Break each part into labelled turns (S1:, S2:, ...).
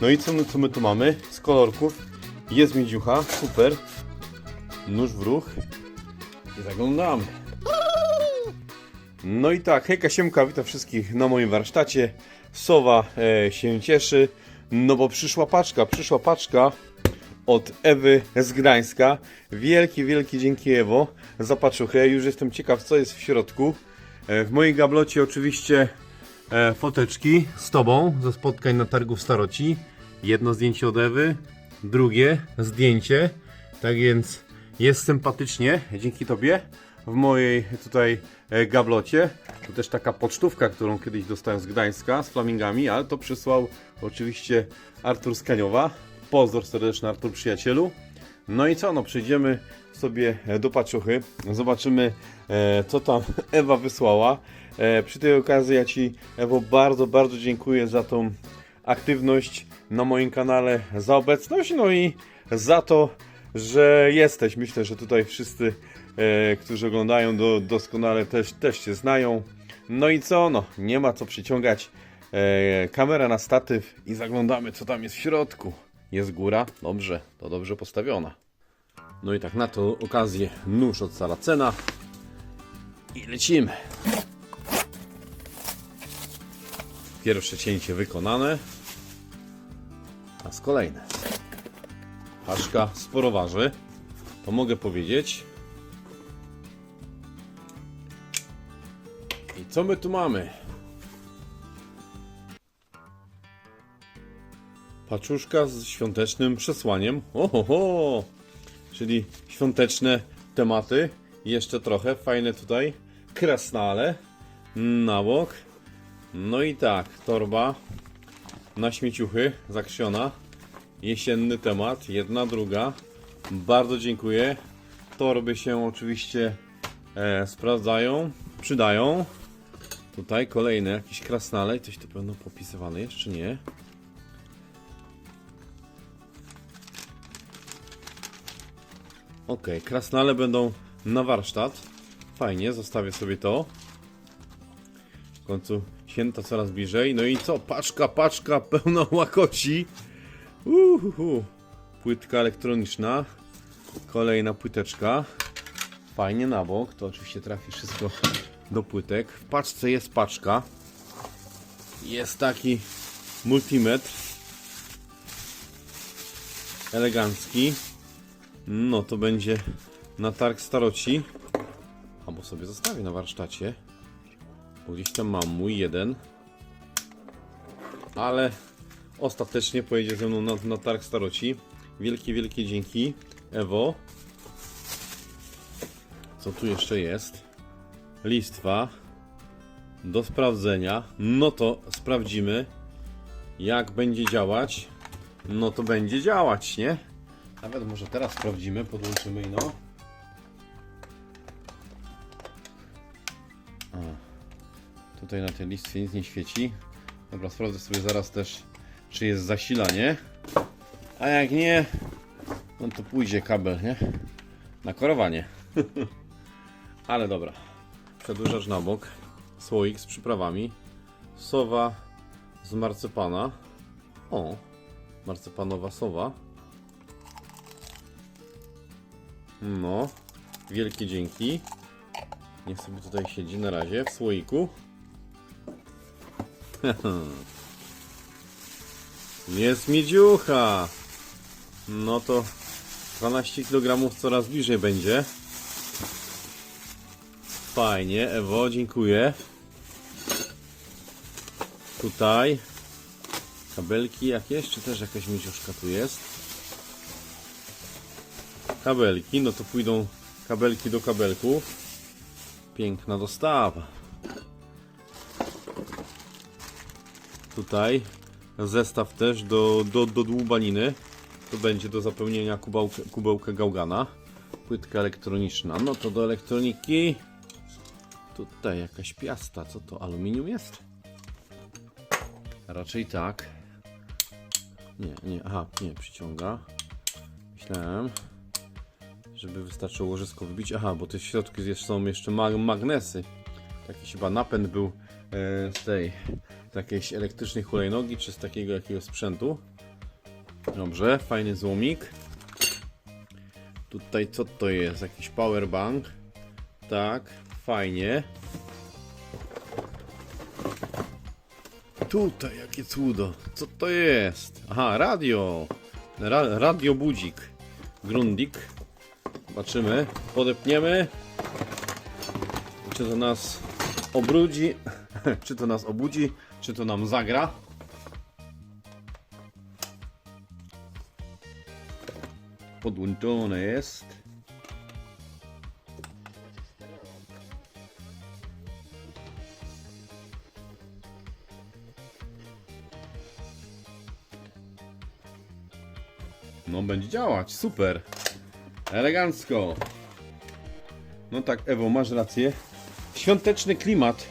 S1: No i co my, co my tu mamy? Z kolorków. Jest miedziucha, super. Nóż w ruch. I zaglądamy. No i tak, hejka Siemka, witam wszystkich na moim warsztacie. Sowa e, się cieszy, no bo przyszła paczka, przyszła paczka od Ewy z Gdańska. Wielkie, wielkie dzięki Ewo za paczuchę. Już jestem ciekaw, co jest w środku. E, w mojej gablocie oczywiście e, foteczki z Tobą ze spotkań na targu w Staroci. Jedno zdjęcie od Ewy, drugie zdjęcie. Tak więc jest sympatycznie, dzięki Tobie, w mojej tutaj e, gablocie. Tu też taka pocztówka, którą kiedyś dostałem z Gdańska, z flamingami, ale to przysłał oczywiście Artur Skaniowa. Pozdro serdeczny Artur, przyjacielu. No i co, no przejdziemy sobie do paczuchy, zobaczymy e, co tam Ewa wysłała. E, przy tej okazji ja Ci Ewo bardzo, bardzo dziękuję za tą aktywność na moim kanale, za obecność, no i za to, że jesteś. Myślę, że tutaj wszyscy, e, którzy oglądają do, doskonale też, też Cię znają. No i co, no nie ma co przyciągać e, kamera na statyw i zaglądamy co tam jest w środku. Jest góra, dobrze, to dobrze postawiona. No i tak na tą okazję nóż od Saracena i lecimy. Pierwsze cięcie wykonane, a z kolejne. Paczka sporo waży, to mogę powiedzieć. I co my tu mamy? Paczuszka z świątecznym przesłaniem. Ohoho! Czyli świąteczne tematy. Jeszcze trochę. Fajne tutaj. Krasnale. Na bok. No i tak. Torba na śmieciuchy. Zakrsiona. Jesienny temat. Jedna, druga. Bardzo dziękuję. Torby się oczywiście e, sprawdzają. Przydają. Tutaj kolejne jakieś krasnale. Coś tu pewno popisywane jest, czy nie? Ok, krasnale będą na warsztat. Fajnie, zostawię sobie to. W końcu święta coraz bliżej. No i co? Paczka, paczka pełna łakoci. Uhuhu. Płytka elektroniczna. Kolejna płyteczka. Fajnie na bok. To oczywiście trafi wszystko do płytek. W paczce jest paczka. Jest taki multimetr. Elegancki. No to będzie na targ staroci. Albo sobie zostawię na warsztacie. Bo gdzieś tam mam mój jeden. Ale ostatecznie pojedzie ze mną na, na targ staroci. Wielkie, wielkie dzięki. Ewo. Co tu jeszcze jest? Listwa. Do sprawdzenia. No to sprawdzimy. Jak będzie działać. No to będzie działać, nie? Nawet może teraz sprawdzimy, podłączymy ino. Tutaj na tej listwie nic nie świeci. Dobra, sprawdzę sobie zaraz też, czy jest zasilanie. A jak nie, no to pójdzie kabel, nie? Na korowanie. Ale dobra. Przedłużacz na bok. Słoik z przyprawami. Sowa z marcepana. O, marcepanowa sowa. No, wielkie dzięki. Niech sobie tutaj siedzi na razie w słoiku. Jest miedziucha. No to 12 kg coraz bliżej będzie. Fajnie, Ewo, dziękuję. Tutaj kabelki jakieś, czy też jakaś miedziuszka tu jest? kabelki, no to pójdą kabelki do kabelków. Piękna dostawa. Tutaj zestaw też do, do, do dłubaniny. To będzie do zapełnienia kubełka, kubełka gałgana. Płytka elektroniczna. No to do elektroniki. Tutaj jakaś piasta. Co to? Aluminium jest? Raczej tak. Nie, nie, aha, nie, przyciąga. Myślałem żeby wystarczyło łożysko wybić. Aha, bo te jest, są jeszcze mag magnesy. Taki chyba napęd był e, z tej jakiejś elektrycznej hulajnogi, czy z takiego jakiegoś sprzętu. Dobrze, fajny złomik. Tutaj co to jest? Jakiś powerbank. Tak, fajnie. Tutaj jakie cudo. Co to jest? Aha, radio. Ra radio budzik. Grundik. Zobaczymy. Podepniemy. Czy to nas obrudzi? czy to nas obudzi? Czy to nam zagra? Podłączone jest. No będzie działać, super. Elegancko. No tak, Ewo, masz rację. Świąteczny klimat,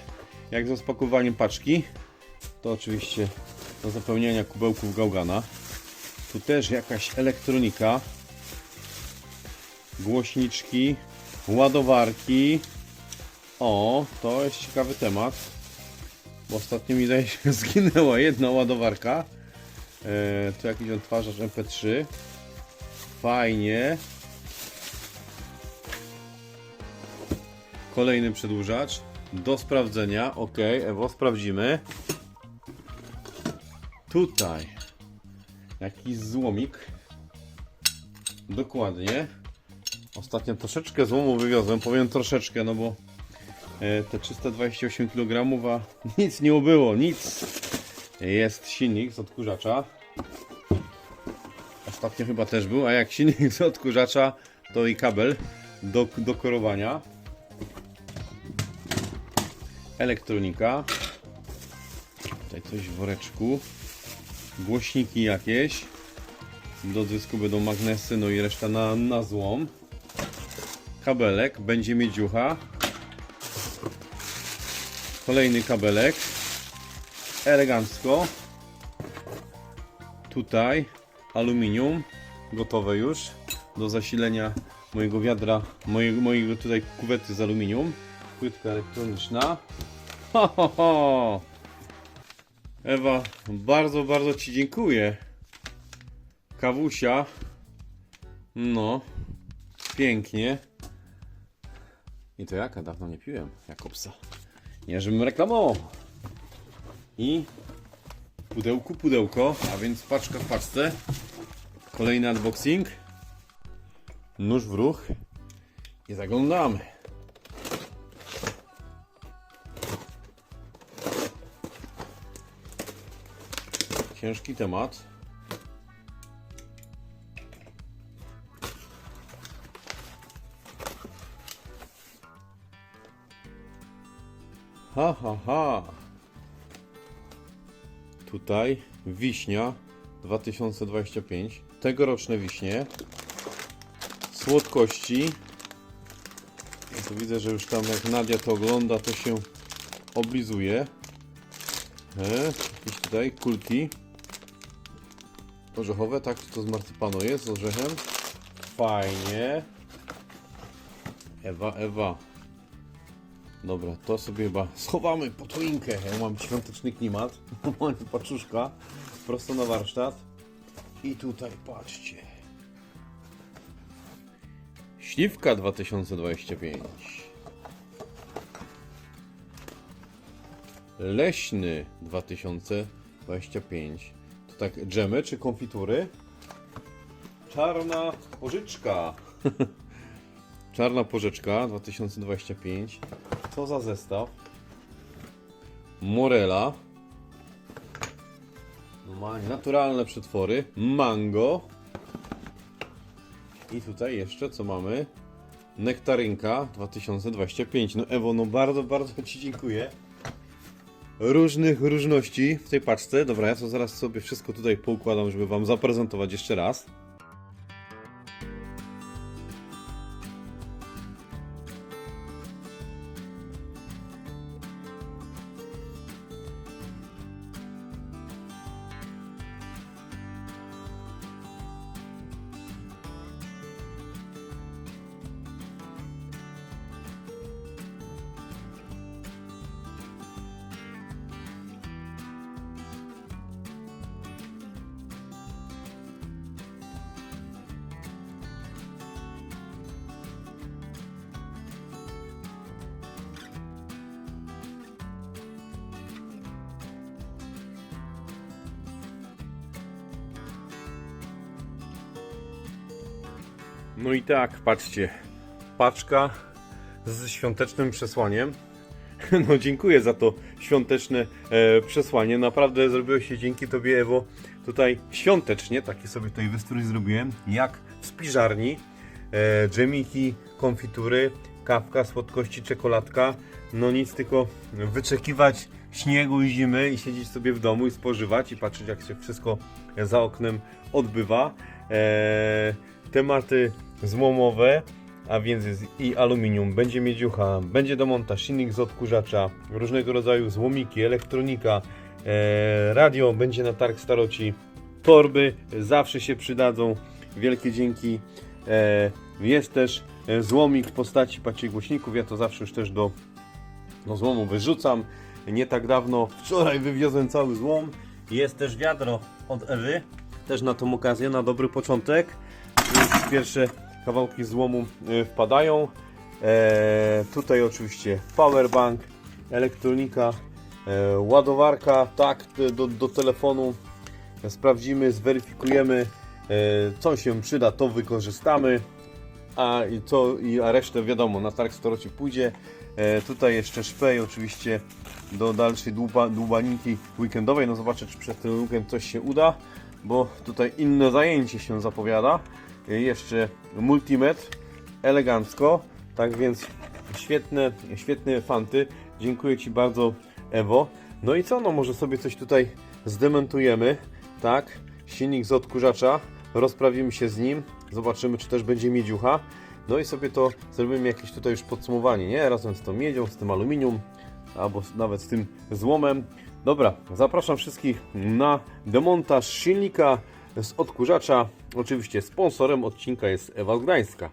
S1: jak ze spakowaniem paczki. To oczywiście do zapełniania kubełków gałgana. Tu też jakaś elektronika. Głośniczki, ładowarki. O, to jest ciekawy temat. Bo ostatnio mi zdaje się zginęła jedna ładowarka. E, tu jakiś odtwarzacz MP3. Fajnie. Kolejny przedłużacz. Do sprawdzenia. Ok, Ewo, sprawdzimy. Tutaj. Jakiś złomik. Dokładnie. Ostatnio troszeczkę złomu wywiozłem. Powiem troszeczkę, no bo e, te 328 kg, a nic nie ubyło, nic. Jest silnik z odkurzacza. Ostatnio chyba też był, a jak silnik z odkurzacza, to i kabel do, do korowania. Elektronika. Tutaj coś w woreczku. Głośniki jakieś. Do dysku będą magnesy, no i reszta na, na złom. Kabelek, będzie miedziucha. Kolejny kabelek. Elegancko. Tutaj aluminium, gotowe już do zasilenia mojego wiadra, mojego, mojego tutaj kuwety z aluminium. Płytka elektroniczna. Ho, ho, ho. Ewa, bardzo, bardzo Ci dziękuję. Kawusia. No, pięknie. I to jaka? Dawno nie piłem Jakobsa. Nie, żebym reklamował. I pudełku, pudełko, a więc paczka w paczce. Kolejny unboxing. Nóż w ruch. I zaglądamy. Ciężki temat. Ha, ha, ha. Tutaj wiśnia 2025. Tegoroczne wiśnie. Słodkości. Ja tu widzę, że już tam jak Nadia to ogląda, to się oblizuje. E, jakieś tutaj kulki. Orzechowe, tak? To z marcypanu jest? Z orzechem? Fajnie. Ewa, Ewa. Dobra, to sobie chyba schowamy pod choinkę. Ja mam świąteczny klimat. Mam paczuszka prosto na warsztat. I tutaj patrzcie. Śliwka 2025. Leśny 2025. Tak dżemy czy konfitury? Czarna pożyczka. Czarna porzeczka 2025. Co za zestaw? Morela. Normalnie naturalne przetwory. Mango. I tutaj jeszcze co mamy? Nektarynka 2025. No Ewo, no bardzo, bardzo Ci dziękuję. Różnych różności w tej paczce. Dobra, ja to zaraz sobie wszystko tutaj poukładam, żeby Wam zaprezentować jeszcze raz. No i tak, patrzcie, paczka z świątecznym przesłaniem. No dziękuję za to świąteczne e, przesłanie. Naprawdę zrobiło się dzięki Tobie, Ewo, tutaj świątecznie. Taki sobie tutaj wystrój zrobiłem, jak w spiżarni. E, dżemiki, konfitury, kawka, słodkości, czekoladka. No nic, tylko wyczekiwać śniegu i zimy i siedzieć sobie w domu i spożywać i patrzeć jak się wszystko za oknem odbywa. E, tematy złomowe, a więc jest i aluminium, będzie miedziucha, będzie demontaż, silnik z odkurzacza, różnego rodzaju złomiki, elektronika, e, radio będzie na targ staroci, torby zawsze się przydadzą, wielkie dzięki. E, jest też e, złomik w postaci patrzcie głośników, ja to zawsze już też do, do złomu wyrzucam. Nie tak dawno, wczoraj wywiozłem cały złom. Jest też wiadro od Ewy, też na tą okazję, na dobry początek. Pierwsze kawałki złomu e, wpadają. E, tutaj oczywiście powerbank, elektronika, e, ładowarka, tak do, do telefonu. Sprawdzimy, zweryfikujemy, e, co się przyda, to wykorzystamy. A, co, i, a resztę wiadomo, na targ staroci pójdzie. Tutaj jeszcze szpej oczywiście do dalszej dłuba, dłubaniki weekendowej. No zobaczę, czy przez ten weekend coś się uda, bo tutaj inne zajęcie się zapowiada. Jeszcze multimetr, elegancko. Tak więc świetne, świetne fanty. Dziękuję Ci bardzo, Ewo. No i co, no może sobie coś tutaj zdementujemy, tak? Silnik z odkurzacza, rozprawimy się z nim, zobaczymy, czy też będzie miedziucha. No i sobie to zrobimy jakieś tutaj już podsumowanie, nie? Razem z tą miedzią, z tym aluminium, albo nawet z tym złomem. Dobra, zapraszam wszystkich na demontaż silnika z odkurzacza. Oczywiście sponsorem odcinka jest Ewa Gdańska.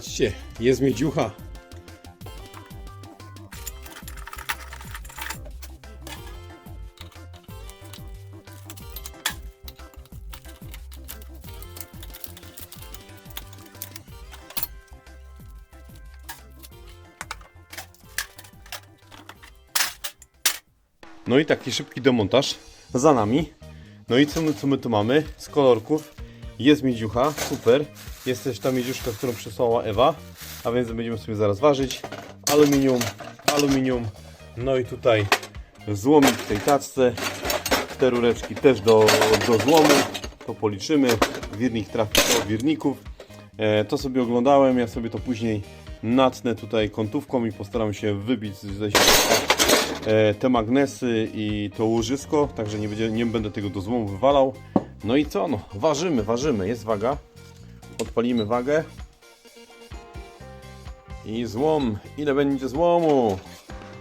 S1: Patrzcie, jest miedziucha. No i taki szybki demontaż za nami. No i co my, co my tu mamy? Z kolorków jest miedziucha, super. Jest też ta miedziuszka, którą przysłała Ewa, a więc będziemy sobie zaraz ważyć. Aluminium, aluminium, no i tutaj złomik w tej tacce. Te rureczki też do, do złomu, to policzymy. Wirnik trafi do wirników. E, to sobie oglądałem, ja sobie to później natnę tutaj kątówką i postaram się wybić ze e, te magnesy i to łożysko, także nie, będzie, nie będę tego do złomu wywalał. No i co? No, ważymy, ważymy, jest waga. Odpalimy wagę. I złom. Ile będzie złomu?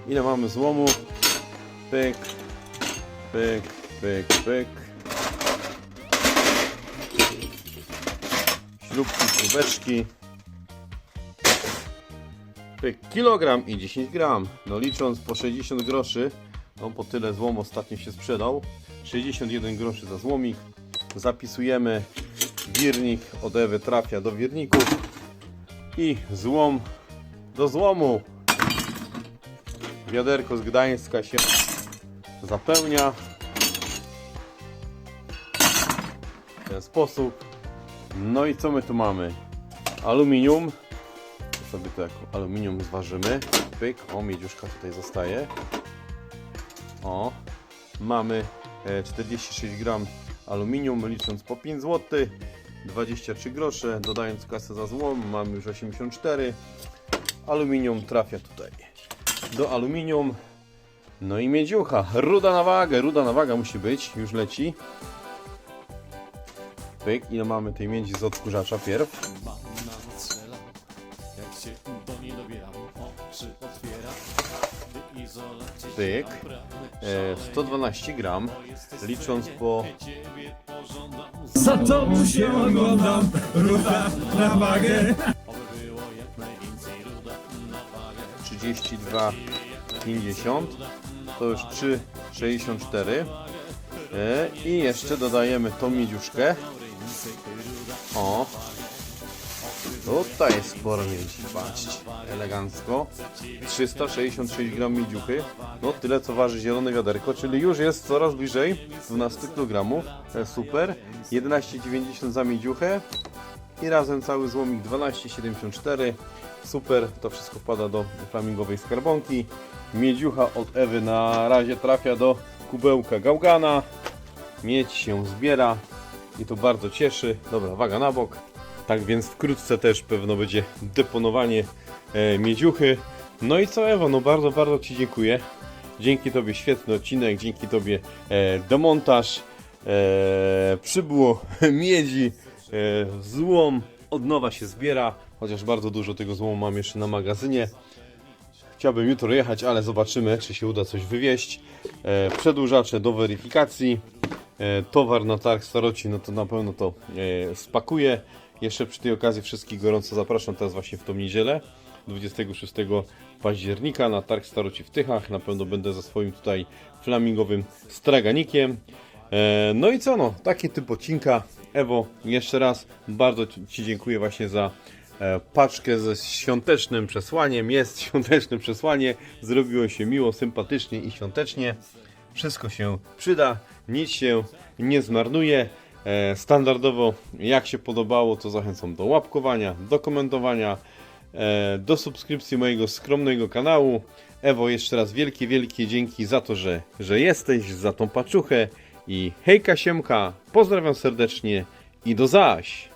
S1: Ile mamy złomu? Pyk, pyk, pyk, pyk. śrubki, śrubeczki. Pyk, kilogram i 10 gram. No licząc po 60 groszy, no po tyle złom ostatnio się sprzedał. 61 groszy za złomik. Zapisujemy wirnik od Ewy trafia do wirników i złom do złomu. Wiaderko z Gdańska się zapełnia w ten sposób. No i co my tu mamy? Aluminium. Sobie to jako aluminium zważymy. Pyk, o miedziuszka tutaj zostaje. O, mamy e, 46 gram aluminium, licząc po 5 zł, 23 grosze, dodając kasę za złom, mamy już 84. Aluminium trafia tutaj do aluminium. No i miedziucha, ruda na wagę, ruda na waga musi być, już leci. Pyk, ile mamy tej miedzi z odkurzacza pierw? Pyk.
S2: się pragnę,
S1: E, 112 gram, licząc po
S3: Za tobą się oglądam, ruda na wagę.
S1: 32,50 to już 3,64 e, i jeszcze dodajemy tą miedziuszkę. O tutaj jest sporo miedzi, patrzcie, elegancko. 366 gram miedziuchy no tyle co waży zielone wiaderko, czyli już jest coraz bliżej 12 kg e, super. 11,90 za miedziuchę i razem cały złomik 12,74 super, to wszystko wpada do flamingowej skarbonki. Miedziucha od Ewy na razie trafia do kubełka gałgana. Miedź się zbiera i to bardzo cieszy. Dobra, waga na bok. Tak więc wkrótce też pewno będzie deponowanie e, miedziuchy. No i co Ewo, no bardzo, bardzo Ci dziękuję dzięki Tobie świetny odcinek, dzięki Tobie e, demontaż e, przybyło miedzi, e, złom od nowa się zbiera, chociaż bardzo dużo tego złomu mam jeszcze na magazynie. Chciałbym jutro jechać, ale zobaczymy, czy się uda coś wywieźć. E, przedłużacze do weryfikacji. E, towar na targ staroci, no to na pewno to e. Jeszcze przy tej okazji wszystkich gorąco zapraszam teraz właśnie w tą niedzielę. 26 października na targ staroci w Tychach. Na pewno będę ze swoim tutaj flamingowym straganikiem. E, No i co no, taki typ odcinka. Ewo, jeszcze raz bardzo Ci- dziękuję właśnie za e, paczkę ze świątecznym przesłaniem. Jest świąteczne przesłanie. Zrobiło się miło, sympatycznie i świątecznie. Wszystko się przyda, nic się nie zmarnuje. E, Standardowo, jak się podobało, to zachęcam do łapkowania, do komentowania, do subskrypcji mojego skromnego kanału. Ewo, jeszcze raz wielkie, wielkie dzięki za to, że, że jesteś, za tą paczuchę i hejka siemka, pozdrawiam serdecznie i do zaś!